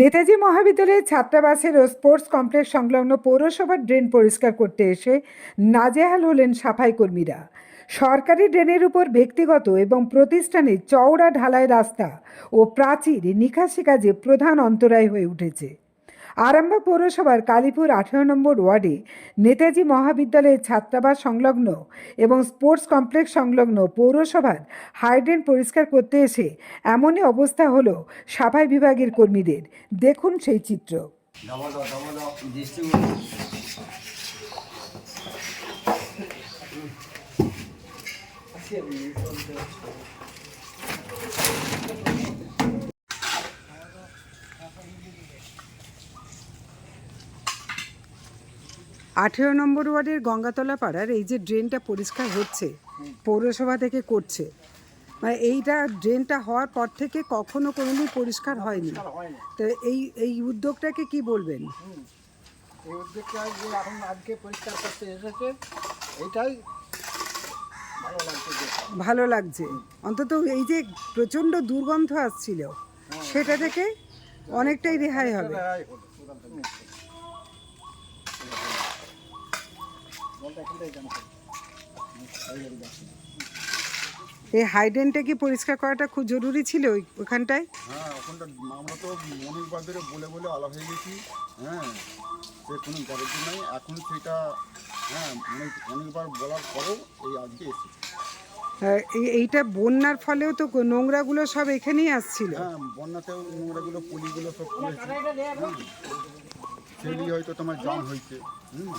নেতাজি মহাবিদ্যালয়ের ছাত্রাবাসের ও sports complex সংলগ্ন পৌরসভার ড্রেন পরিষ্কার করতে এসে নাজেহাল হলেন সাফাই কর্মীরা। সরকারি ড্রেনের উপর ব্যক্তিগত এবং প্রতিষ্ঠানের চওড়া ঢালাই রাস্তা ও প্রাচীর নিকাশি কাজে প্রধান অন্তরায় হয়ে উঠেছে। আরামবাগ পৌরসভার কালীপুর আঠেরো নম্বর ওয়ার্ডে নেতাজি মহাবিদ্যালয়ের ছাত্রাবাস সংলগ্ন এবং স্পোর্টস কমপ্লেক্স সংলগ্ন পৌরসভার হাইড্রেন পরিষ্কার করতে এসে এমনই অবস্থা হলো সাফাই বিভাগের কর্মীদের। দেখুন সেই চিত্র। আঠেরো নম্বর ওয়ার্ডের গঙ্গাতলা পাড়ার এই যে ড্রেনটা পরিষ্কার হচ্ছে পৌরসভা থেকে করছে মানে এইটা ড্রেনটা হওয়ার পর থেকে কখনো কোনোদিন পরিষ্কার হয়নি। তো এই এই উদ্যোগটাকে কি বলবেন? এই উদ্যোগটা যে এখন আজকে পরিষ্কার করতে এসেছে ভালো লাগছে ভালো লাগছে। অন্তত এই যে প্রচণ্ড দুর্গন্ধ আসছিল সেটা থেকে অনেকটাই রেহাই হবে রেহাই হলো। জলটা এখানটাই জমা করো। এই। হাইড্রেনটা কি পরিষ্কার করাটা খুব জরুরি ছিল ওই- ওখানটায়? হ্যাঁ ওখানটা আমরা তো অনেকবার ধরে বলে বলে আলাপ হয়ে গেছি। হ্যাঁ সে কোনো গ্যারেন্টি নাই। এখন সেটা হ্যাঁ অনেক অনেকবার বলার পরেও এই আজকে এসেছে। এইটা বন্যার ফলেও তো নোংরাগুলো সব এখানেই আসছিল। হ্যাঁ বন্যাতেও নোংরাগুলো পলিগুলো সব সেগুলি হয়তো তোমার জাম হয়েছে। হুম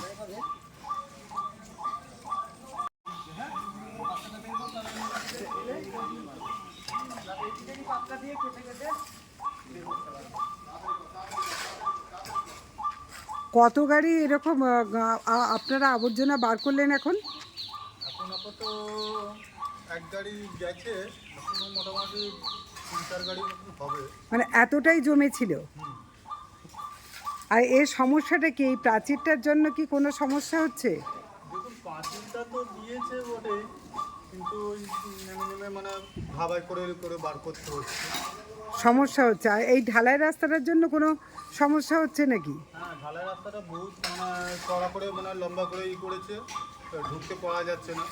কত গাড়ি এরকম আপনারা আবর্জনা বার করলেন এখন? এখন আপাতত এক গাড়ি গেছে মোটামুটি তিন চার গাড়ি হবে। মানে এতটাই জমেছিল আর এর সমস্যাটা কি? এই প্রাচীরটার জন্য কি কোনো সমস্যা হচ্ছে? দেখুন পাঁচিলটা তো দিয়েছে বটে কিন্তু মানে ভাবাই করে করে বার করতে হচ্ছে। সমস্যা হচ্ছে। আর এই ঢালাই রাস্তাটার জন্য কোনো সমস্যা হচ্ছে নাকি? হ্যাঁ ঢালাই রাস্তাটা বহুত মানে চড়া করে মানে লম্বা করে ই করেছে তো ঢুকতে পাওয়া যাচ্ছে না।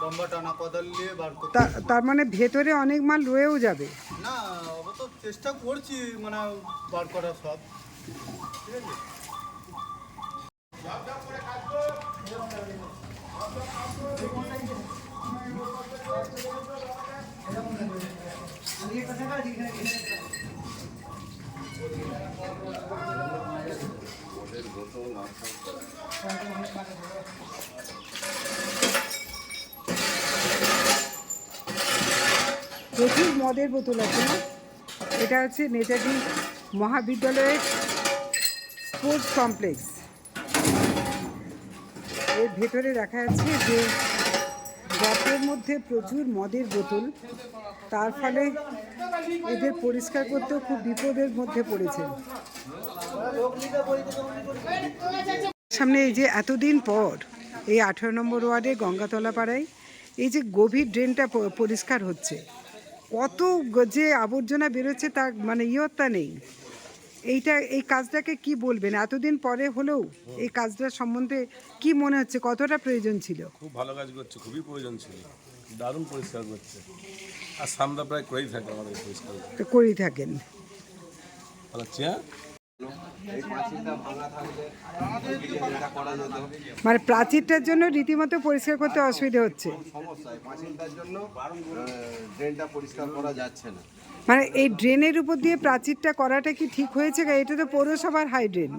লম্বা টানা কদাল নিয়ে বার করতে তার মানে ভেতরে অনেক মাল রয়েও যাবে? না অবশ্য চেষ্টা করছি মানে বার করার সব। ঠিক আছে? প্রচুর মদের বোতল আছে এটা হচ্ছে নেতাজি মহাবিদ্যালয়ের স্পোর্টস কমপ্লেক্স। এর ভেতরে দেখা যাচ্ছে যে গর্তের মধ্যে প্রচুর মদের বোতল, তার ফলে এদের পরিষ্কার করতেও খুব বিপদের মধ্যে পড়েছে। সামনে এই যে এতদিন পর এই আঠেরো নম্বর ওয়ার্ডে গঙ্গাতলা পাড়ায় এই যে গভীর ড্রেনটা পরিষ্কার হচ্ছে, কত যে আবর্জনা বেরোচ্ছে তার মানে ইয়ত্তা নেই। এইটা এই কাজটাকে কি বলবেন? এতদিন পরে হলেও এই কাজটা সম্বন্ধে কি মনে হচ্ছে? কতটা প্রয়োজন ছিল? খুব ভালো কাজ করছে খুবই প্রয়োজন ছিল। দারুণ পরিষ্কার করছে। আর সামনে প্রায় করেই থাকে আমাদের পরিষ্কার। তো করেই থাকেন। ভালো মানে প্রাচীরটার জন্য রীতিমতো পরিষ্কার করতে অসুবিধা হচ্ছে। মানে এই ড্রেনের উপর দিয়ে প্রাচীরটা করাটা কি ঠিক হয়েছে? এটা তো পৌরসভার হাই ড্রেন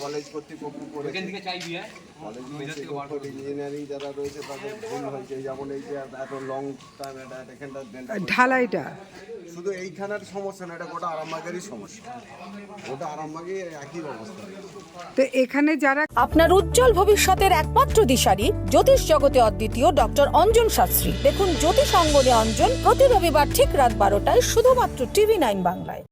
কলেজ ইঞ্জিনিয়ারিং যারা রয়েছে তাদের ভুল হয়েছে যেমন যে এত লং এখানটা ঢালাইটা। শুধু এইখানের সমস্যা না এটা গোটা আরামবাগেরই সমস্যা। গোটা আরামবাগে একই অবস্থা। তো এখানে যারা আপনার উজ্জ্বল ভবিষ্যতের একমাত্র দিশারি জ্যোতিষ জগতে অদ্বিতীয় ডক্টর অঞ্জন শাস্ত্রী। দেখুন জ্যোতিষ অঙ্গনে অঞ্জন প্রতি রবিবার ঠিক রাত বারোটায় শুধুমাত্র টিভি নাইন বাংলায়।